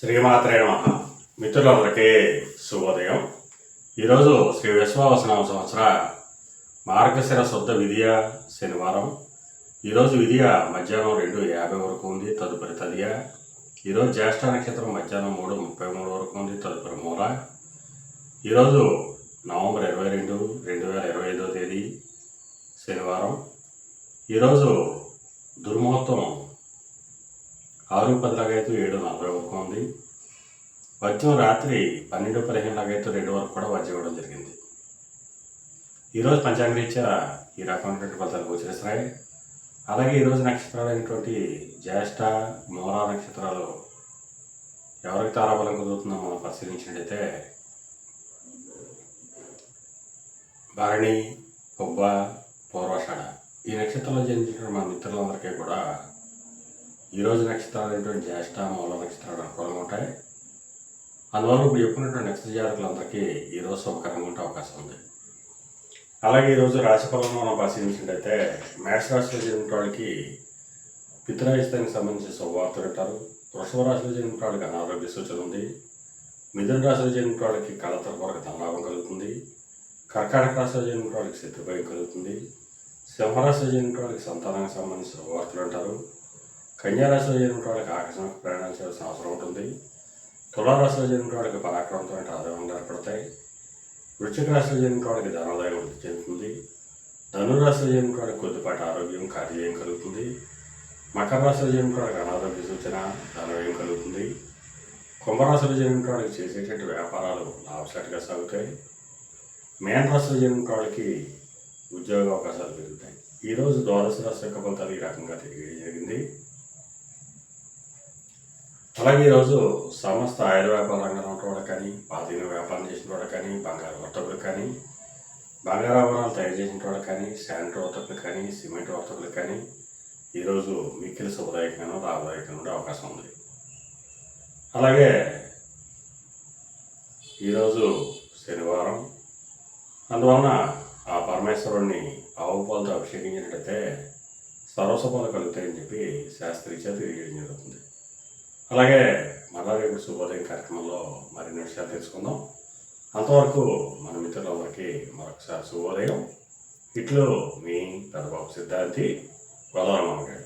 శ్రీమాత్రే నమ. మిత్రులందరికీ శుభోదయం. ఈరోజు శ్రీ విశ్వావసనామ సంవత్సర మార్గశిర శుద్ధ విధియ శనివారం. ఈరోజు విధియ మధ్యాహ్నం రెండు యాభై వరకు ఉంది తదుపరి తదియ. ఈరోజు జ్యేష్ఠ నక్షత్రం మధ్యాహ్నం మూడు ముప్పై మూడు వరకు ఉంది తదుపరి మూల. ఈరోజు నవంబర్ ఇరవై రెండు రెండు వేల ఇరవై ఐదో తేదీ శనివారం. ఈరోజు దుర్ముహూర్తం ఆరు పదిలాగైతే ఏడు నలభై వరకు ఉంది. వద్యం రాత్రి పన్నెండు పదిహేను లాగైతే రెండు వరకు కూడా వజ్రం ఇవ్వడం జరిగింది. ఈరోజు పంచాంగరీత్యా ఈ రకమైనటువంటి ఫలితాలు గోచరిస్తున్నాయి. అలాగే ఈరోజు నక్షత్రాలు అయినటువంటి జ్యేష్ఠ మూలా నక్షత్రాలు ఎవరికి తారాబలం కుదురుతుందో మనం పరిశీలించినట్టయితే భరణి పొబ్బ పూర్వషాఢ ఈ నక్షత్రంలో జన్మించిన మన మిత్రులందరికీ కూడా ఈరోజు నక్షత్రాలు ఏంటంటే జ్యేష్ఠ మూల నక్షత్రాలు అనుకూలంగా ఉంటాయి. అందువల్ల ఇప్పుడు చెప్పినటువంటి నక్షత్ర జాతకులందరికీ ఈరోజు శుభకరంగా ఉండే అవకాశం ఉంది. అలాగే ఈరోజు రాశి ఫలంలో మనం పరిశీలించినట్టయితే మేష రాశిలో జరిగిన వాళ్ళకి పితృరాజధానికి సంబంధించిన శుభవార్తలు అంటారు వృషభ రాశిలో జరిగిన వాళ్ళకి అనారోగ్య సూచన ఉంది. మిథున రాశిలో జరిగిన వాళ్ళకి కళతర కొరకు ధనలాభం కలుగుతుంది. కర్కాటక రాశిలో జరిగిన వాళ్ళకి శత్రుభయం కలుగుతుంది. సింహరాశిలో జరిగిన వాళ్ళకి సంతానానికి సంబంధించిన శుభవార్తలు అంటారు కన్యారాశిలో జరిగిన వాళ్ళకి ఆకస్మిక ప్రయాణాలు చేయాల్సిన అవసరం ఉంటుంది. తులారాశిలో జరిగిన వాళ్ళకి పరాక్రమంతో ఆదాయం ఏర్పడతాయి వృశ్చిక రాశిలో జరిగిన వాళ్ళకి ధనాదాయం వృద్ధి చెందుతుంది. ధనురాశిలో జరిగిన వాళ్ళకి కొద్దిపాటి ఆరోగ్యం కార్యం కలుగుతుంది. మకర రాశిలో జరిగిన వాళ్ళకి అనారోగ్య సూచన ధనవ్యయం కలుగుతుంది. కుంభరాశిలో జరిగిన వాళ్ళకి చేసేటువంటి వ్యాపారాలు లాభసాటిగా సాగుతాయి. మేన రాశిలో జరిగిన వాళ్ళకి ఉద్యోగ అవకాశాలు పెరుగుతాయి. ఈరోజు ద్వాదశ రాశి యొక్క ఫలితాలు ఈ రకంగా తెలియజేయడం అలాగే ఈరోజు సమస్త ఆయుర వ్యాపార రంగంలో ఉన్నవాడు కానీ పాతీన వ్యాపారం చేసిన వాడు కానీ బంగారు వర్తకులు కానీ బంగారు ఆభరణాలు తయారు చేసిన వాడు కానీ శానిటరీ వర్తకులు కానీ సిమెంట్ వర్తకులు కానీ ఈరోజు మిక్కిలి శుభదాయకంగా లాభదాయకంగా ఉండే అవకాశం ఉంది. అలాగే ఈరోజు శనివారం. అందువలన ఆ పరమేశ్వరుణ్ణి ఆవు పాలతో అభిషేకించినట్టయితే సర్వసఫలు కలుగుతాయని చెప్పి శాస్త్రీయ తెలియజేయడం జరుగుతుంది. అలాగే మరలా రేపు శుభోదయం కార్యక్రమంలో మరిన్ని విషయాలు తెలుసుకుందాం. అంతవరకు మన మిత్రులందరికీ మరొకసారి శుభోదయం. ఇట్లు మీ పెద్దబాబు సిద్ధాంతి గోదావరి గారు